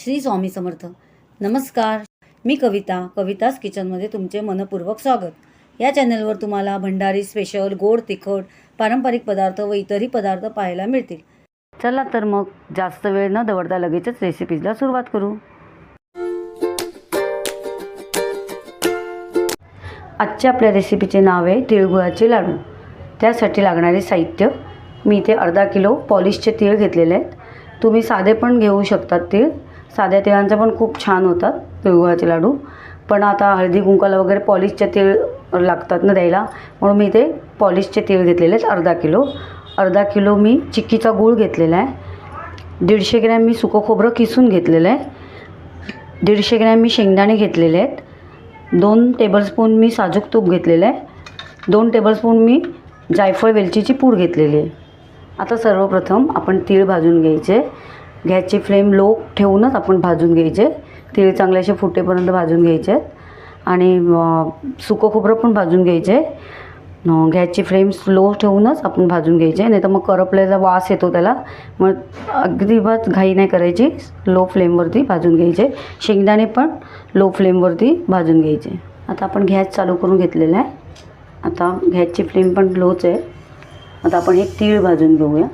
श्री स्वामी समर्थ. नमस्कार. मी कविता कविताज किचनमध्ये तुमचे मनपूर्वक स्वागत. या चॅनलवर तुम्हाला भंडारी स्पेशल गोड तिखट पारंपरिक पदार्थ व इतरही पदार्थ पाहायला मिळतील. चला तर मग जास्त वेळ न दवडता लगेचच रेसिपीजला सुरुवात करू. आजच्या आपल्या रेसिपीचे नाव आहे तिळगुळाचे लाडू. त्यासाठी लागणारे साहित्य मी इथे अर्धा किलो पॉलिशचे तीळ घेतलेले आहेत. तुम्ही साधे पण घेऊ शकतात तीळ. साध्या तिळांचे पण खूप छान होतात तिळगुळाचे लाडू. पण आता हळदी कुंकाला वगैरे पॉलिशचे तीळ लागतात ना द्यायला म्हणून मी ते पॉलिशचे तीळ घेतलेले आहेत अर्धा किलो. अर्धा किलो मी चिक्कीचा गूळ घेतलेला आहे. दीडशे ग्रॅम मी सुकं खोबरं किसून घेतलेलं आहे. दीडशे ग्रॅम मी शेंगदाणे घेतलेले आहेत. दोन टेबलस्पून मी साजूक तूप घेतलेलं आहे. दोन टेबलस्पून मी जायफळ वेलचीची पूड घेतलेली आहे. आता सर्वप्रथम आपण तीळ भाजून घ्यायचे. गॅसची फ्लेम लो ठेवूनच आपण भाजून घ्यायचे. तीळ चांगले असे फुटेपर्यंत भाजून घ्यायचे. आहेत आणि सुकं खोबरं पण भाजून घ्यायचे. अं, गॅसची फ्लेम स्लो ठेवूनच आपण भाजून घ्यायचे. नाही तर मग करपल्याचा वास येतो त्याला. मग अगदीबात घाई नाही करायची. लो फ्लेमवरती भाजून घ्यायचे. शेंगदाणे पण लो फ्लेमवरती भाजून घ्यायचे. आता आपण गॅस चालू करून घेतलेला आहे. आता गॅसची फ्लेम पण लोच आहे. आता आपण हे तीळ भाजून घेऊया.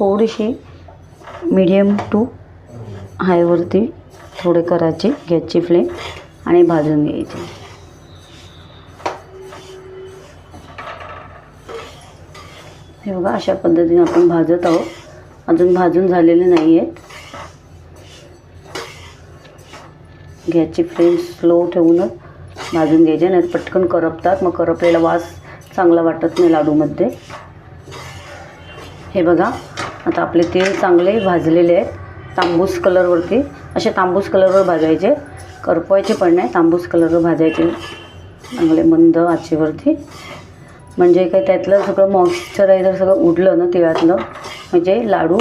थोडीशी मीडियम टू हायवरती थोडे करायचे. गॅसची फ्लेम आणि भाजून घ्यायचे. हे बघा अशा पद्धतीने आपण भाजत आहोत. अजून भाजून झालेले नाही आहेत गॅसची फ्लेम स्लो ठेवूनच भाजून घ्यायचे नाही पटकन करपतात. मग करपलेला वास चांगला वाटत नाही लाडूमध्ये. हे बघा आता आपले तेल चांगले भाजलेले आहेत. तांबूस कलरवरती. असे तांबूस कलरवर भाजायचे. करपवायचे पण नाही तांबूस कलरवर भाजायचे. चांगले मंद आचेवरती. म्हणजे काय त्यातलं सगळं मॉइश्चरायझर सगळं उडलं ना तिळातलं म्हणजे लाडू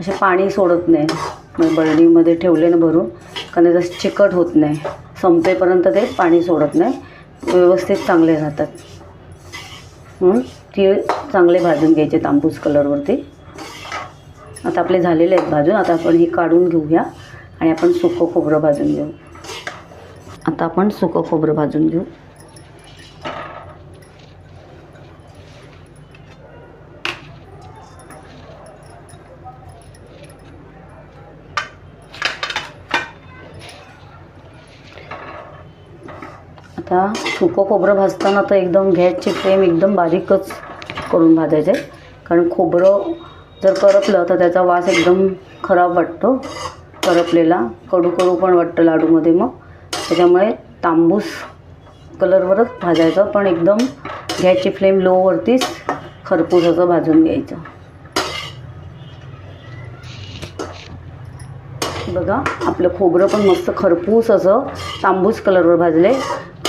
असे पाणी सोडत नाही. म्हणजे बर्डीमध्ये ठेवले ना भरून कारण जसं चिकट होत नाही. संपेपर्यंत ते पाणी सोडत नाही. व्यवस्थित चांगले राहतात. म्हणून तीळ चांगले भाजून घ्यायचे तांबूस कलरवरती. आता आपले झालेले आहेत भाजून. आता आपण हे काढून घेऊया आणि आपण सुकं खोबरं भाजून घेऊ. आता आपण सुकं खोबरं भाजून घेऊ. आता सुकं खोबरं भाजताना तर एकदम गॅसची फ्लेम एकदम बारीकच करून भाजायचे कारण खोबरं जर करपलं तर त्याचा वास एकदम खराब वाटतो. करपलेला कडू कडू पण वाटतं लाडूमध्ये मग. त्याच्यामुळे तांबूस कलरवरच भाजायचं पण एकदम गॅसची फ्लेम लोवरतीच खरपूस असं भाजून घ्यायचं. बघा आपलं खोबरं पण मस्त खरपूस असं तांबूस कलरवर भाजले.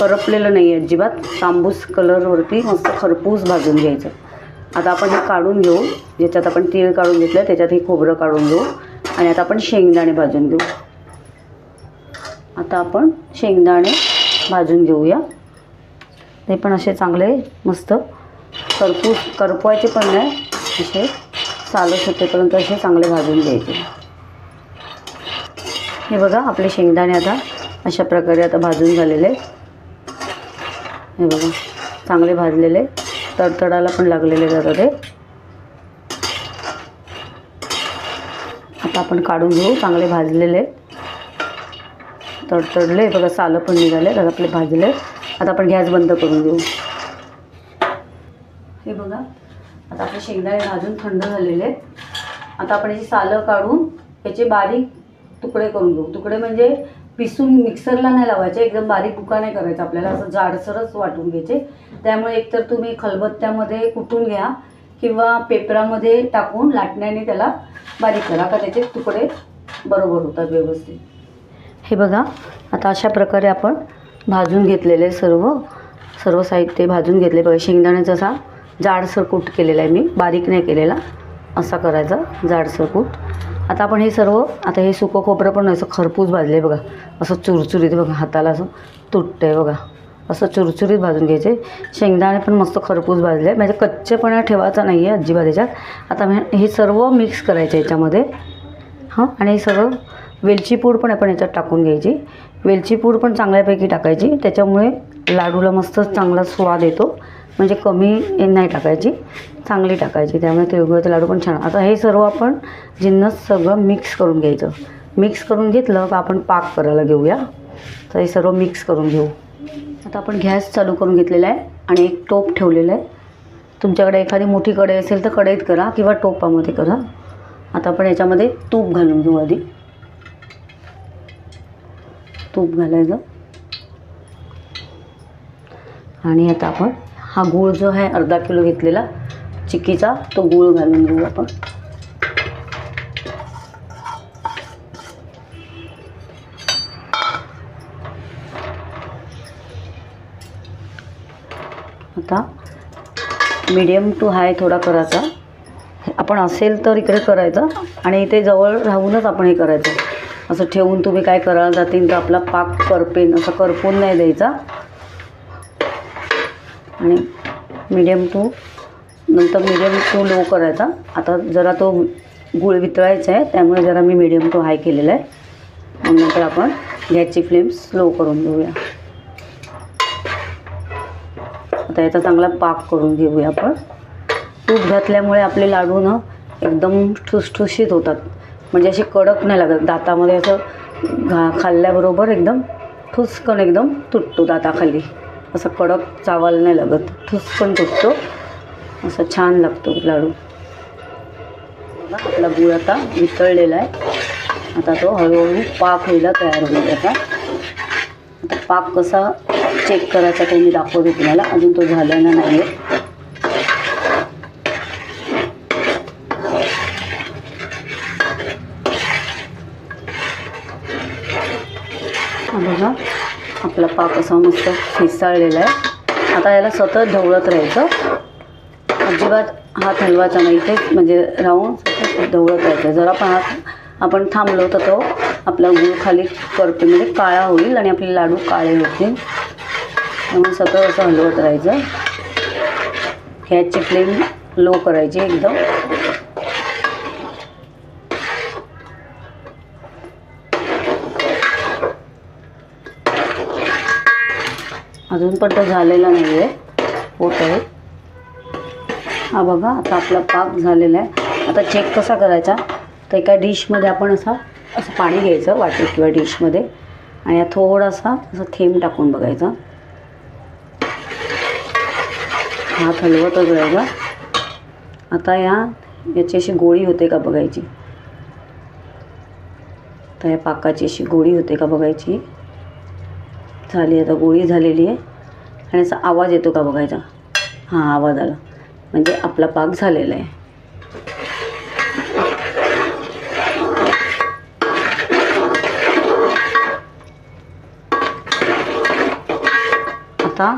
करपलेलं नाही आहे अजिबात तांबूस कलरवरती मस्त खरपूस भाजून घ्यायचं. आता आपण हे काढून घेऊ. ज्याच्यात आपण तीळ काढून घेतलं त्याच्यात हे खोबरं काढून घेऊ. आणि आता आपण शेंगदाणे भाजून घेऊ. आता आपण शेंगदाणे भाजून घेऊया. ते पण असे चांगले मस्त करपू करपवायचे पण नाही. असे चालू सुटेपर्यंत असे चांगले भाजून घ्यायचे. हे बघा आपले शेंगदाणे आता अशा प्रकारे आता भाजून झालेले हे बघा चांगले भाजलेले तडतडायला पण लागलेले जातात ते. आता आपण काढून घेऊ चांगले भाजलेले. तडतडले बघा सालं पण निघाले आता आपले भाजले. आता आपण गॅस बंद करून घेऊ. हे बघा आता आपले शेंगदाणे भाजून थंड झालेले आहेत. आता आपण याची सालं काढून याचे बारीक तुकडे करून घेऊ. तुकडे म्हणजे पिसून मिक्सरला नाही लावायचे एकदम बारीक बुका नाही करायचा आपल्याला असं जाडसरच वाटून घ्यायचे. त्यामुळे एकतर तुम्ही खलबत्त्यामध्ये कुटून घ्या किंवा पेपरामध्ये टाकून लाटण्याने त्याला बारीक करा का त्याचे तुकडे बरोबर होतात व्यवस्थित. हे बघा आता अशा प्रकारे आपण भाजून घेतलेले सर्व सर्व साहित्य भाजून घेतले. बघा शेंगदाण्याचा असा जाडसर कूट केलेला आहे मी बारीक नाही केलेला. असा करायचा जाडसर कूट. आता आपण हे सर्व आता हे सुकं खोबरं पण असं खरपूस भाजले बघा. असं चुरचुरीत बघा हाताला असं तुटतं आहे बघा. असं चुरचुरीत भाजून घ्यायचे. शेंगदाणे पण मस्त खरपूस भाजले. आहे म्हणजे कच्चेपणा ठेवायचा नाही आहे अजिबात याच्यात. आता हे सर्व मिक्स करायचे याच्यामध्ये. हां? आणि हे सगळं वेलची पूड पण आपण याच्यात टाकून घ्यायची. वेलची पूड पण चांगल्यापैकी टाकायची. त्याच्यामुळे लाडूला मस्त चांगला स्वाद येतो. म्हणजे कमी नाही टाकायची चांगली टाकायची. त्यामुळे तिळगुळाचे लाडू पण छान. आता हे सर्व आपण जिन्नस सगळं मिक्स करून घ्यायचं. मिक्स करून घेतलं का आपण पाक करायला घेऊया. तर हे सर्व मिक्स करून घेऊ. आता आपण गॅस चालू करून घेतलेला आहे आणि एक टोप ठेवलेला आहे. तुमच्याकडे एखादी मोठी कढई असेल तर कढईत करा किंवा टोपामध्ये करा. आता आपण याच्यामध्ये तूप घालून घेऊ आधी. तूप घालायचं. आणि आता आपण हा गूळ जो आहे अर्धा किलो घेतलेला चिक्कीचा तो गूळ घालून घेऊ आपण. आता मीडियम टू हाय थोडा करायचा. आपण असेल तर इकडे करायचं आणि इथे जवळ राहूनच आपण हे करायचं. असं ठेवून तुम्ही काय करायला जातील तर आपला पाक करपेन असं करपून नाही द्यायचा. आणि मीडियम टू नंतर मीडियम टू लो करायचा. आता जरा तो गुळ वितळायचा आहे त्यामुळे जरा मी मीडियम टू हाय केलेला आहे. मग नंतर आपण गॅसची फ्लेम स्लो करून घेऊया. आता याचा चांगला पाक करून घेऊया आपण. तूप घातल्यामुळे आपले लाडू ना एकदम ठुसठुशीत होतात. म्हणजे असे कडक नाही लागत. दातामध्ये असं घा खाल्ल्याबरोबर एकदम ठुसकन एकदम तुटतो दाताखाली. असं कडक चावायला नाही लागत. ठुसकन तुटतो. असं छान लागतो लाडू. बघा, आपला गुळ आता वितळलेला आहे. आता तो हळूहळू पाक व्हायला तयार होईल आता. आता पाक कसा चेक करायचा ते मी दाखवतो तुम्हाला. अजून तो झालेला नाही आहे बघा. आपला पाक असा मस्त फिसाळलेला आहे. आता याला सतत ढवळत राहायचं. अजिबात हात हलवायचा नाही. ते म्हणजे राहून सतत ढवळत राहायचं. जरा पण हात आपण थांबलो तर तो आपला गुळ खाली करतो म्हणजे काळा होईल आणि आपले लाडू काळे होतील. त्यामुळे सतत असं हलवत राहायचं. गॅसची फ्लेम लो करायची एकदम. अजून पण तो झालेला नाही आहे होत आहे हा बघा आता आपला पाक झालेला आहे. आता चेक कसा करायचा? तर एका डिशमध्ये आपण असा असं पाणी घ्यायचं वाटी किंवा डिशमध्ये आणि यात थोडासा असं थेंब टाकून बघायचा. हात हलवतच राहिला आता या याची अशी गोळी होते का बघायची? तर या पाकाची अशी गोळी होते का बघायची? झाली आता गोळी झालेली आहे. आणि असा आवाज येतो का बघायचा? हां आवाज आला. म्हणजे आपला पाक झालेला आहे. आता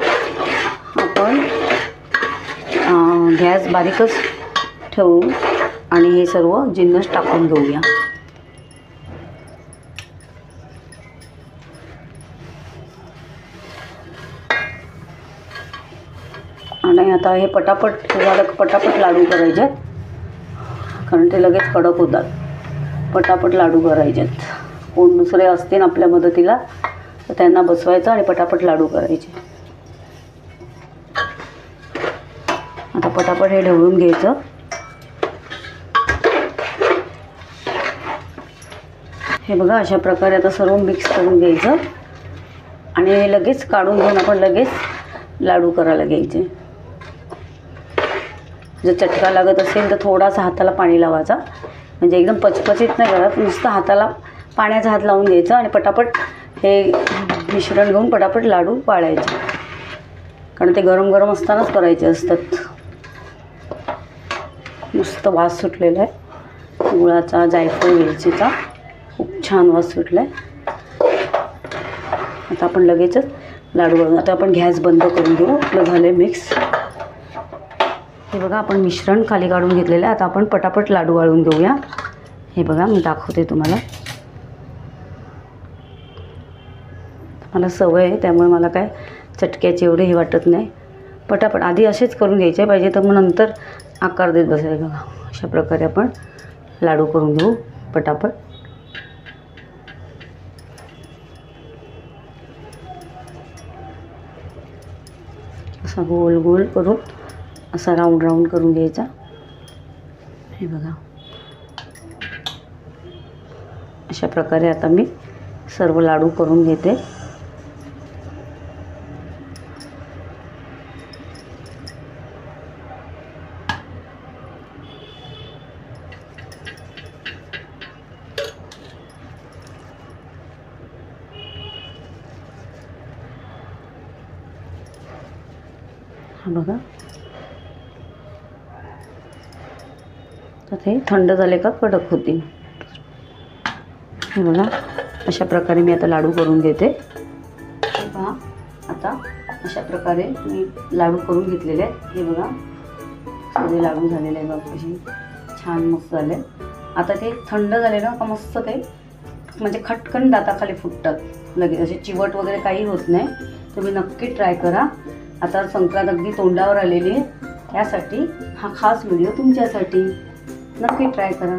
आपण गॅस बारीकच ठेवू आणि हे सर्व जिन्नस टाकून घेऊया आणि आता हे पटापट झालं पटापट लाडू करायचे आहेत. कारण ते लगेच कडक होतात. पटापट लाडू करायचे आहेत. कोण दुसरे असतील आपल्या मदतीला तर त्यांना बसवायचं आणि पटापट लाडू करायचे. आता पटापट हे ढवळून घ्यायचं. हे बघा अशा प्रकारे आता सर्व मिक्स करून घ्यायचं. आणि लगेच काढून घेऊन आपण लगेच लाडू करायला घ्यायचे. जर चटका लागत असेल तर थोडासा हाताला पाणी लावायचा. म्हणजे एकदम पचपचीत नाही करत नुसतं हाताला पाण्याचा हात लावून द्यायचा आणि पटापट हे मिश्रण घेऊन पटापट लाडू पाळायचे कारण ते गरम गरम असतानाच करायचे असतात. मस्त वास सुटलेला आहे. गुळाचा जायफळ वेलचीचा खूप छान वास सुटला आहे आता आपण लगेचच लाडू बनवू. आता आपण गॅस बंद करून घेऊ. आपलं झालं आहे मिक्स. हे बघा आपण मिश्रण खाली काढून घेतलेलं आहे. आता आपण पटापट लाडू वाळून घेऊया. हे बघा मी दाखवते तुम्हाला. मला सवय आहे त्यामुळे मला काय चटक्याचे एवढे हे वाटत नाही. पटापट आधी असेच करून घ्यायचे पाहिजे तर मग नंतर आकार देत बसायचे. बघा अशा प्रकारे आपण लाडू करून घेऊ पटापट. असा गोल गोल करून असा राऊंड राऊंड करून घ्यायचा. हे बघा. अशा प्रकारे आता मी सर्व लाडू करून घेते. बघा. तर ते थंड झाले का कडक होतील हे बघा अशा प्रकारे मी आता लाडू करून घेते. पहा आता अशा प्रकारे मी लाडू करून घेतलेले आहेत. हे बघा सगळे लाडू झालेले आहे बघा कशी छान मस्त झाले. आता ते थंड झाले ना का मस्त ते म्हणजे खटकन दाताखाली फुटतात. लगेच असे चिवट वगैरे काही होत नाही. तुम्ही नक्की ट्राय करा. आता संक्रांत अगदी तोंडावर आलेली आहे. त्यासाठी हा खास व्हिडिओ तुमच्यासाठी. नक्की ट्राय करा.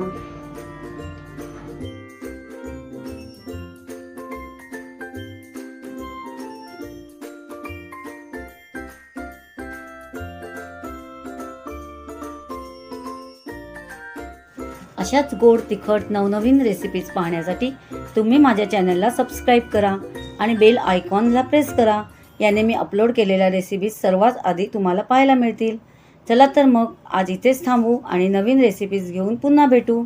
अशाच गोड तिखट नवनवीन रेसिपीज पाहण्यासाठी तुम्ही माझ्या चॅनलला सबस्क्राईब करा आणि बेल आयकॉनला प्रेस करा. याने मी अपलोड केलेल्या रेसिपीज सर्वात आधी तुम्हाला पाहायला मिळतील. चला तर मग आज इथेच थांबू आणि नवीन रेसिपीज घेऊन पुन्हा भेटू.